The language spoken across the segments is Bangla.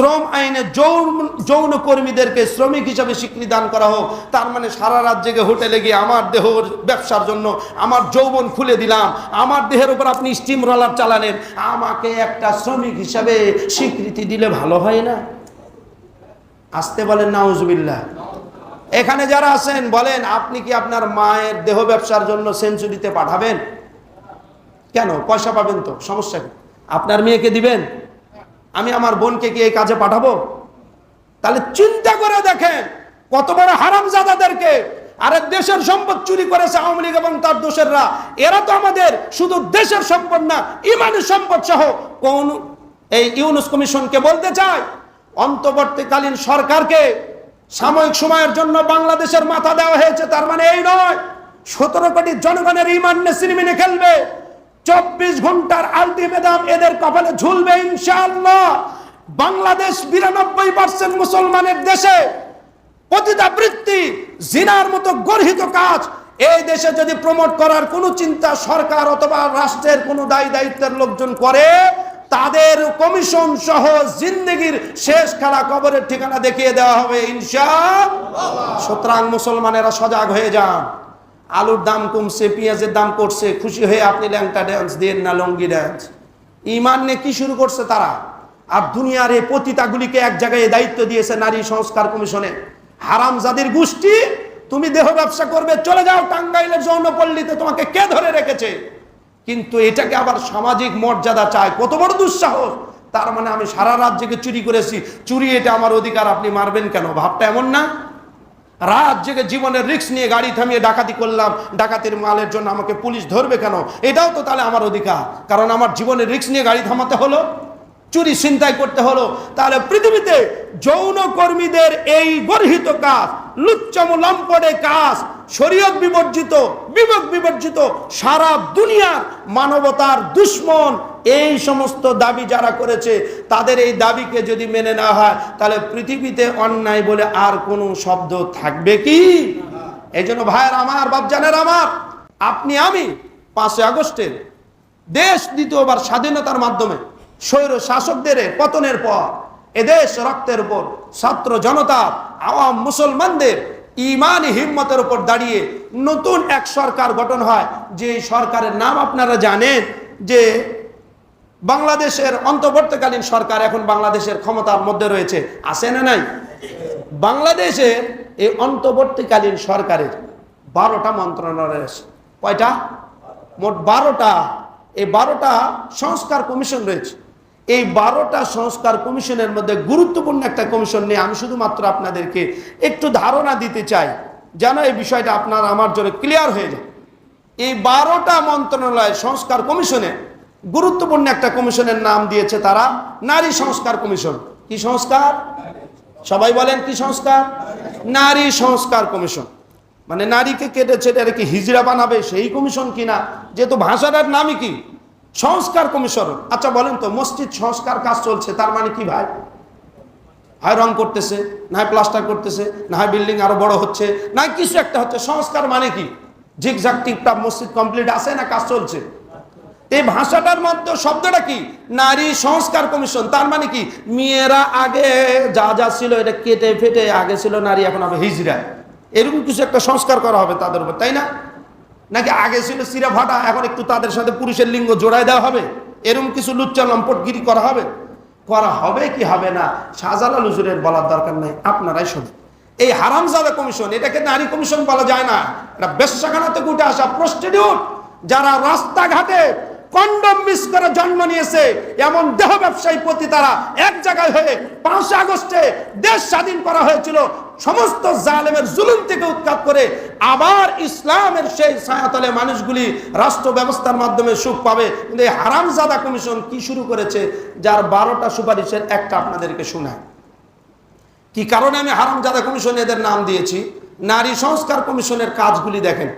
শ্রম আইনে যৌন কর্মীদেরকে শ্রমিক হিসাবে স্বীকৃতি দান করা হোক, তার মানে সারা রাত জেগে হোটেলে গিয়ে আমার দেহর ব্যবসার জন্য আমার যৌবন খুলে দিলাম, আমার দেহের উপর আপনি স্টিম রোলার চালালেন, আমাকে একটা শ্রমিক হিসাবে স্বীকৃতি দিলে ভালো হয় না? আসতে বলেন, নাউজবিল্লাহ। এখানে যারা আছেন, বলেন, আপনি কি আপনার মায়ের দেহ ব্যবসার জন্য সেঞ্চুরিতে পাঠাবেন? কেন? পয়সা পাবেন তো, সমস্যা কি? আপনার মেয়েকে দিবেন? আমি আমার বোনকে কি এই কাজে পাঠাবো? তাহলে চিন্তা করে দেখেন কত বড় হারামজাদাদেরকে আরে দেশের সম্পদ চুরি করেছে আওয়ামী লীগ এবং তার দোষেররা। এরা তো আমাদের শুধু দেশের সম্পদ না, ইমানের সম্পদ সহ কোন এই ইউনুস কমিশনকে বলতে চায়, অন্তর্বর্তীকালীন সরকারকে সাময়িক সময়ের জন্য বাংলাদেশের মাথা দেওয়া হয়েছে, তার মানে এই নয়, সতেরো কোটি জনগণের ইমান সিনেমিনে খেলবে। চব্বিশ ঘণ্টার আলটিমেটাম এদের কপালে ঝুলবে ইনশাআল্লাহ। বাংলাদেশ বিরানব্বই পার্সেন্ট মুসলমানের দেশে পতিতাবৃত্তি জিনার মতো গর্হিত কাজ। এই দেশে যদি প্রমোট করার কোনো চিন্তা সরকার অথবা রাষ্ট্রের কোনো দায়ী দায়িত্বের লোকজন করে, তাদের কমিশন সহ জিন্দগির শেষ খেলা কবরের ঠিকানা দেখিয়ে দেওয়া হবে ইনশা সুতরাং মুসলমানেরা সজাগ হয়ে যান। আলুর দাম কমছে, পেঁয়াজের দাম করছে খুশি হয়ে আপনি ল্যাংটা ড্যান্স দেন না, লঙ্গি ড্যান্স ইমান নিয়ে কি শুরু করছে তারা? আর দুনিয়ার এই পতিতাগুলিকে এক জায়গায় দায়িত্ব দিয়েছে নারী সংস্কার কমিশনে। হারাম জাতির গোষ্ঠী, তুমি দেহ ব্যবসা করবে, চলে যাও টাঙ্গাইলের যৌনপল্লীতে তোমাকে কে ধরে রেখেছে? কিন্তু এটাকে আবার সামাজিক মর্যাদা চায়, কত বড় দুঃসাহস। তার মানে আমি সারা রাত জেগে চুরি করেছি, চুরি এটা আমার অধিকার, আপনি মারবেন কেন? ভাবটা এমন না? রাত জেগে জীবনের রিক্স নিয়ে গাড়ি থামিয়ে ডাকাতি করলাম, ডাকাতির মালের জন্য আমাকে পুলিশ ধরবে কেন? এটাও তো তাহলে আমার অধিকার। কারণ আমার জীবনের রিক্স নিয়ে গাড়ি থামাতে হলো, চুরি চিন্তাই করতে হলো। তাহলে পৃথিবীতে যৌন কর্মীদের এই গর্হিত কাজ, লুচ্চম লম্পটে কাজ, শরীয়ত বিবর্জিত, বিবেক বিবর্জিত, সারা দুনিয়ার মানবতার দুশ্মন এই সমস্ত দাবি যারা করেছে, তাদের এই দাবিকে যদি মেনে নেওয়া হয়, তাহলে পৃথিবীতে অন্যায় বলে আর কোনো শব্দ থাকবে কি? এই জন্য ভাইয়ের আমার, বাপজানের আমার, আপনি আমি পাঁচই আগস্টের দেশ দ্বিতীয়বার স্বাধীনতার মাধ্যমে স্বৈর শাসকদের পতনের পর এদেশ রক্তের উপর ছাত্র জনতা, আওয়াম মুসলমানদের ইমান হিম্মতের উপর দাঁড়িয়ে নতুন এক সরকার গঠন হয়। যে সরকারের নাম আপনারা জানেন যে বাংলাদেশের অন্তর্বর্তীকালীন সরকার এখন বাংলাদেশের ক্ষমতার মধ্যে রয়েছে। আছে না নাই? বাংলাদেশের এই অন্তর্বর্তীকালীন সরকারের বারোটা মন্ত্রণালয় আছে। কয়টা? মোট বারোটা। এই বারোটা সংস্কার কমিশন রয়েছে। এই বারোটা সংস্কার কমিশনের মধ্যে গুরুত্বপূর্ণ একটা কমিশন নিয়ে আমি শুধুমাত্র আপনাদেরকে একটু ধারণা দিতে চাই। যেন এই বিষয়টা আপনার আমার জন্য ক্লিয়ার হয়ে যায়। এই বারোটা মন্ত্রণালয় সংস্কার কমিশনে গুরুত্বপূর্ণ একটা কমিশনের নাম দিয়েছে তারা, নারী সংস্কার কমিশন। কি সংস্কার? সবাই বলেন কি সংস্কার? নারী সংস্কার কমিশন। মানে নারীকে কেটে ছেটে রেখে হিজড়া বানাবে, সেই কমিশন কিনা? যেহেতু ভাষাটার নামই কি? সংস্কার কমিশন। আচ্ছা বলেন তো, মসজিদ সংস্কার কাজ চলছে, তার মানে কি ভাই? হয় রং করতেছে, না হয় প্লাস্টার করতেছে, না হয় বিল্ডিং আরও বড় হচ্ছে, না কিছু একটা হচ্ছে। সংস্কার মানে কি? ঝিকঝাক টিপটাপ মসজিদ কমপ্লিট আছে না কাজ চলছে? এই ভাষাটার মধ্যে শব্দটা কি? নারী সংস্কার কমিশন। তার মানে কি? মেয়েরা আগে যা যা ছিল এটা কেটে ফেটে আগে ছিল নারী, এখন হবে হিজরা এরকম কিছু একটা সংস্কার করা হবে তাদের উপর, তাই না? নাকি আগে ছিল সিরা ভাটা, এখন একটু তাদের সাথে পুরুষের লিঙ্গ জোড়ায় দেওয়া হবে? এরকম কিছু লুচ্চা লম্পটগিরি করা হবে? করা হবে কি হবে না? শাহজালাল হুজুরের বলার দরকার নেই, আপনারাই শুনুন। এই হারামজাদা কমিশন, এটাকে নারী কমিশন বলা যায় না। এটা বেশাখানা থেকে উঠে আসা প্রস্টিটিউট যারা রাস্তাঘাটে কন্ডম মিস করে জন্ম নিয়েছে। এমন দেহ ব্যবসায়ী প্রতি তারা এক জায়গায় হয়ে পাঁচই আগস্টে দেশ স্বাধীন করা হয়েছিল। সমস্ত জালেমের জুলুম থেকে উৎখাত করে আবার ইসলামের সেই ছায়াতলে মানুষগুলি রাষ্ট্র ব্যবস্থার মাধ্যমে সুখ পাবে। কিন্তু এই হারামজাদা কমিশন কি শুরু করেছে? যার বারোটা সুপারিশের একটা আপনাদেরকে শোনায় কি কারণে আমি হারামজাদা কমিশন এদের নাম দিয়েছি? নারী সংস্কার কমিশনের কাজগুলি দেখেন।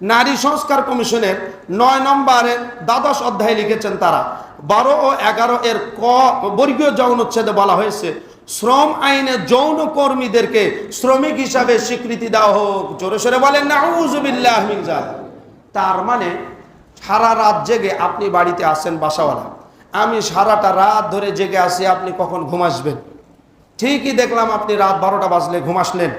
নারী সংস্কার কমিশনের নয় নম্বরে দ্বাদশ অধ্যায় লিখেছেন তারা। বারো ও এগারো এর ক বর্গীয় যৌন উচ্ছেদে বলা হয়েছে, শ্রম আইনে যৌন কর্মীদেরকে শ্রমিক হিসাবে স্বীকৃতি দেওয়া হোক। জোরে সোরে বলেন তার মানে সারা রাত জেগে আপনি বাড়িতে আসেন বাসাওয়ালা। আমি সারাটা রাত ধরে জেগে আসি আপনি কখন ঘুম আসবেন? ঠিকই দেখলাম আপনি রাত বারোটা বাজলে ঘুম আসলেন।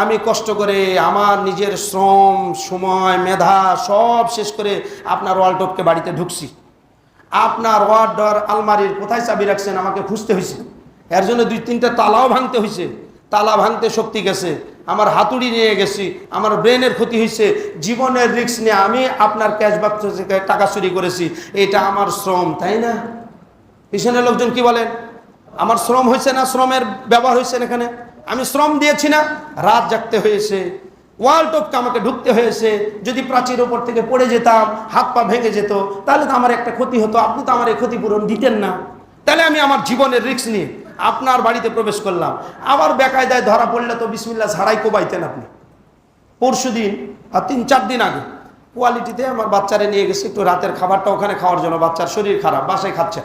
আমি কষ্ট করে আমার নিজের শ্রম, সময়, মেধা সব শেষ করে আপনার ওয়ালটপকে বাড়িতে ঢুকছি। আপনার ওয়ার্ডর আলমারির কোথায় চাবি রাখছেন আমাকে খুঁজতে হয়েছে এর জন্য দুই তিনটা তালাও ভাঙতে হয়েছে তালা ভাঙতে শক্তি গেছে। আমার হাতুড়ি নিয়ে গেছি। আমার ব্রেনের ক্ষতি হয়েছে জীবনের রিস্ক নিয়ে আমি আপনার ক্যাশ বাক্স থেকে টাকা চুরি করেছি। এটা আমার শ্রম, তাই না? পিছনের লোকজন কি বলেন আমার শ্রম হয়েছে না? শ্রমের ব্যবহার হয়েছে এখানে? আমি শ্রম দিয়েছি না। রাত জাগতে হয়েছে। ওয়াল টপকে আমাকে ঢুকতে হয়েছে। যদি প্রাচীর ওপর থেকে পড়ে যেতাম, হাত পা ভেঙে যেত, তাহলে তো আমার একটা ক্ষতি হতো। আপনি তো আমার এই ক্ষতিপূরণ দিতেন না। তাহলে আমি আমার জীবনের রিস্ক নিয়ে আপনার বাড়িতে প্রবেশ করলাম। আবার বেকায়দায় ধরা পড়লে তো বিসমিল্লা ছাড়াই কোবাইতেন আপনি। পরশু দিন আর তিন চার দিন আগে কোয়ালিটিতে আমার বাচ্চারা নিয়ে গেছে একটু রাতের খাবারটা। ওখানে খাওয়ার জন্য বাচ্চার শরীর খারাপ, বাসায় খাচ্ছে।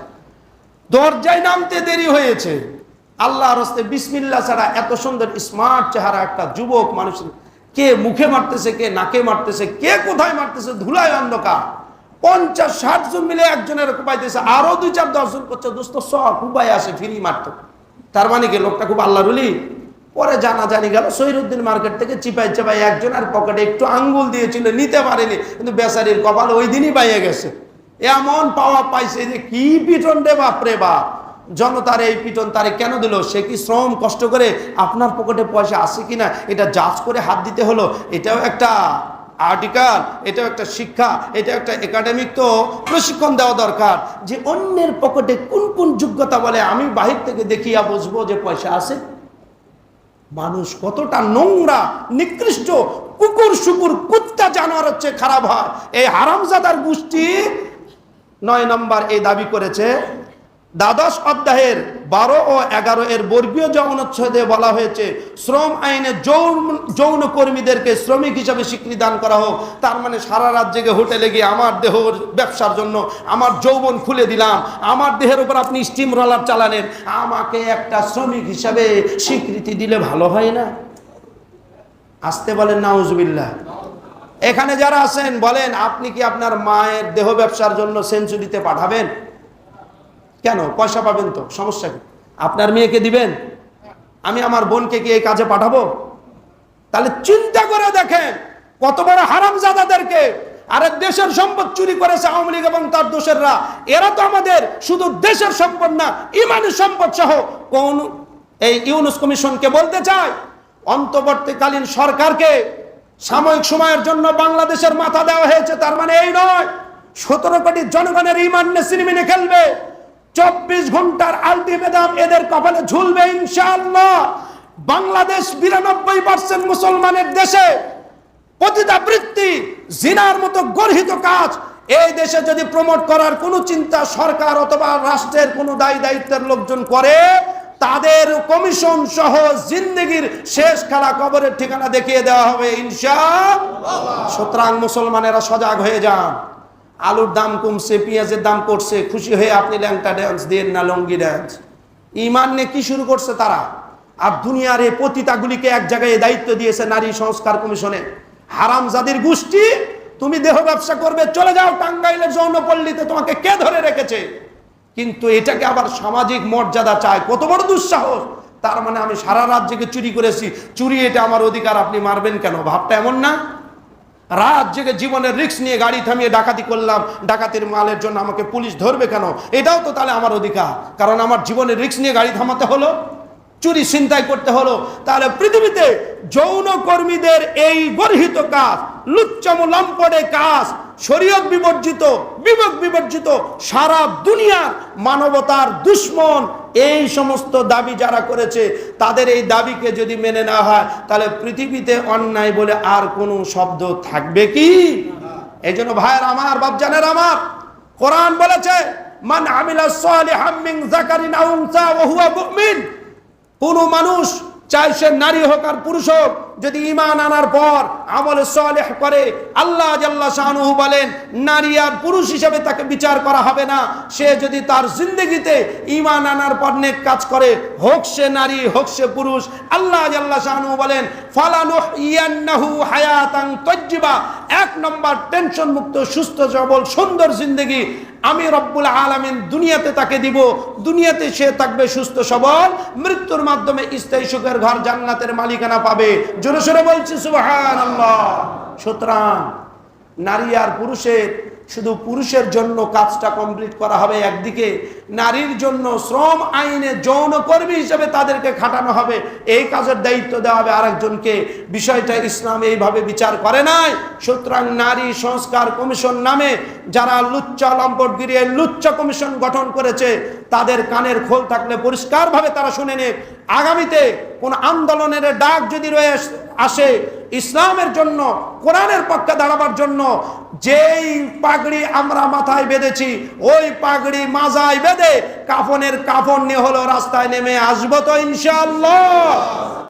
দরজায় নামতে দেরি হয়েছে। আল্লাহ রস্তে বিসমিল্লা ছাড়া এত সুন্দর স্মার্ট চেহারা একটা যুবক মানুষ কে মুখে মারতেছে, কে নাকে মারতেছে, কে কোথায় মারতেছে, ধুলায় অন্ধকার। পঞ্চাশ, ষাট জন মিলে একজনের কুপাইতেছে, আরও দুই, চার, দশ জন করছে, দোস্ত, সব কুপাই আসে ফিরি মারত। তার মানে কি, লোকটা খুব আল্লাহ রুলি পরে জানা জানি গেল, সৈরুদ্দিন মার্কেট থেকে চিপাই চাপাই একজন আর পকেটে একটু আঙ্গুল দিয়েছিল, নিতে পারেনি, কিন্তু বেচারির কপাল ওই দিনই পাইয়ে গেছে। এমন পাওয়া পাইছে যে, কি পিটন রে বাপরে বাপ। জনতার এই পিটন তারে কেন দিল? সে কি শ্রম কষ্ট করে আপনার পকেটে পয়সা আছে কিনা? এটা জাজ করে হাত দিতে হলো। এটাও একটা আর্টিকাল এটাও একটা শিক্ষা এটা একটা একাডেমিক তো প্রশিক্ষণ দেওয়া দরকার। যে অন্যের পকেটে কোন কোন যোগ্যতা বলে, আমি বাহির থেকে দেখিয়া বুঝব যে পয়সা আছে। মানুষ কতটা নোংরা, নিকৃষ্ট, কুকুর, শুকুর, কুত্তা, জানোয়ার হচ্ছে, খারাপ হয়। এই হারামজাদার গোষ্ঠী নয় নম্বর এই দাবি করেছে দ্বাদশ অধ্যায়ের বারো ও এগারো এর বর্গীয় যৌন যৌনচ্ছেদে বলা হয়েছে, শ্রম আইনে যৌন যৌন কর্মীদেরকে শ্রমিক হিসাবে স্বীকৃতি দান করা হোক, তার মানে সারা রাত জেগে হোটেলে গিয়ে আমার দেহ ব্যবসার জন্য আমার যৌবন খুলে দিলাম, আমার দেহের উপর আপনি স্টিম রোলার চালানেন আমাকে একটা শ্রমিক হিসাবে স্বীকৃতি দিলে ভালো হয় না? আসতে বলেন, নাউজবিল্লাহ। এখানে যারা আছেন, বলেন, আপনি কি আপনার মায়ের দেহ ব্যবসার জন্য সেঞ্চুরিতে পাঠাবেন? কেন? পয়সা পাবেন তো, সমস্যা কি? আপনার মেয়েকে দিবেন? আমি আমার বোনকে কি এই কাজে পাঠাবো? তাহলে চিন্তা করে দেখেন, কত বড় হারাম হারামজাদাদেরকে আরে দেশের সম্পদ চুরি করেছে আওয়ামী লীগ এবং তার দোষেররা। এরা তো আমাদের শুধু দেশের সম্পদ না, ইমানের সম্পদ সহ কোন এই ইউনুস কমিশনকে বলতে চায়, অন্তর্বর্তীকালীন সরকারকে সাময়িক সময়ের জন্য বাংলাদেশের মাথা দেওয়া হয়েছে, তার মানে এই নয়। সতেরো কোটি জনগণের ইমান সিনেমিনে খেলবে। চব্বিশ ঘণ্টার আলটিমেটাম এদের কপালে ঝুলবে ইনশাআল্লাহ। বাংলাদেশ বিরানব্বই পার্সেন্ট মুসলমানের দেশে পতিতাবৃত্তি জিনার মতো গর্হিত কাজ। এই দেশে যদি প্রমোট করার কোনো চিন্তা সরকার অথবা রাষ্ট্রের কোনো দায়ী দায়িত্বের লোকজন করে, তাদের কমিশন সহ জিন্দগির শেষ খেলা কবরের ঠিকানা দেখিয়ে দেওয়া হবে ইনশা সুতরাং মুসলমানেরা সজাগ হয়ে যান। আলুর দাম কমছে, পেঁয়াজের দাম করছে খুশি হয়ে আপনি ল্যাংটা ড্যান্স দেন না লঙ্গি ড্যান্স ইমান নিয়ে কি শুরু করছে তারা? আর দুনিয়ার এই পতিতাগুলিকে এক জায়গায় দায়িত্ব দিয়েছে নারী সংস্কার কমিশনে। হারাম জাদির গোষ্ঠী, তুমি দেহ ব্যবসা করবে, চলে যাও টাঙ্গাইলের যৌনপল্লীতে তোমাকে কে ধরে রেখেছে? কিন্তু এটাকে আবার সামাজিক মর্যাদা চায়। কত বড় দুঃসাহস। তার মানে আমি সারা রাত জেগে চুরি করেছি। চুরি এটা আমার অধিকার, আপনি মারবেন কেন? ভাবটা এমন না? রাত জেগে জীবনের রিক্স নিয়ে গাড়ি থামিয়ে ডাকাতি করলাম, ডাকাতির মালের জন্য আমাকে পুলিশ ধরবে কেন? এটাও তো তাহলে আমার অধিকার। কারণ আমার জীবনের রিক্স নিয়ে গাড়ি থামাতে হলো, চুরি ছিনতাই করতে হলো। তাহলে পৃথিবীতে যৌন কর্মীদের এই গর্হিত কাজ, লুচ্চম লম্পটে কাজ, শরীয়ত বিবর্জিত, বিবেক বিবর্জিত, সারা দুনিয়ার মানবতার দুশ্মন এই সমস্ত দাবি যারা করেছে, তাদের এই দাবিকে যদি মেনে না হয়, তাহলে পৃথিবীতে অন্যায় বলে আর কোনো শব্দ থাকবে কি? এই জন্য ভাইয়ের আমার বাপজানের আমার, কোরআন বলেছে, মান আমিলা সালিহাম মিন যাকারিন আও উনসা ওয়া হুয়া মুমিন। কোন মানুষ চাই সে নারী হোক আর পুরুষ হোক, যদি ইমান আনার পর আমলে সালেহ করে, আল্লাহ জাল্লা শাহনুহু বলেন, নারী আর পুরুষ হিসেবে তাকে বিচার করা হবে না। সে যদি তার জিন্দগিতে ইমান আনার পর নেক কাজ করে, হোক সে নারী, হোক সে পুরুষ, আল্লাহ জাল্লা শাহনুহু বলেন ফালানুহ ইয়ান্নাহু হায়াতান তজ্জিবা এক নম্বর টেনশন মুক্ত সুস্থ, সবল, সুন্দর জিন্দগি আমি রব্বুল আলমিন দুনিয়াতে তাকে দিব। দুনিয়াতে সে থাকবে সুস্থ সবল। মৃত্যুর মাধ্যমে স্থায়ী সুখের ঘর জান্নাতের মালিকানা পাবে। জোরে সোরে বলছি সুবাহ সুতরাং নারী আর পুরুষের শুধু পুরুষের জন্য কাজটা কমপ্লিট করা হবে একদিকে, নারীর জন্য শ্রম আইনে যৌন কর্মী হিসেবে তাদেরকে খাটানো হবে, এই কাজের দায়িত্ব দেওয়া হবে আরেকজনকে। বিষয়টা ইসলাম এইভাবে বিচার করে নাই। সুতরাং নারী সংস্কার কমিশন নামে যারা লুচ্চা লম্পটগিরি এই লুচ্চা কমিশন গঠন করেছে, তাদের কানের খোল থাকলে পরিষ্কারভাবে তারা শুনে নে আগামীতে কোন আন্দোলনের ডাক যদি রয়ে আসে ইসলামের জন্য, কোরআনের পক্ষে দাঁড়াবার জন্য, যেই পাগড়ি আমরা মাথায় বেঁধেছি, ওই পাগড়ি মাজায় বেঁধে কাফনের কাফন নিয়ে হলো রাস্তায় নেমে আসব তো ইনশাআল্লাহ।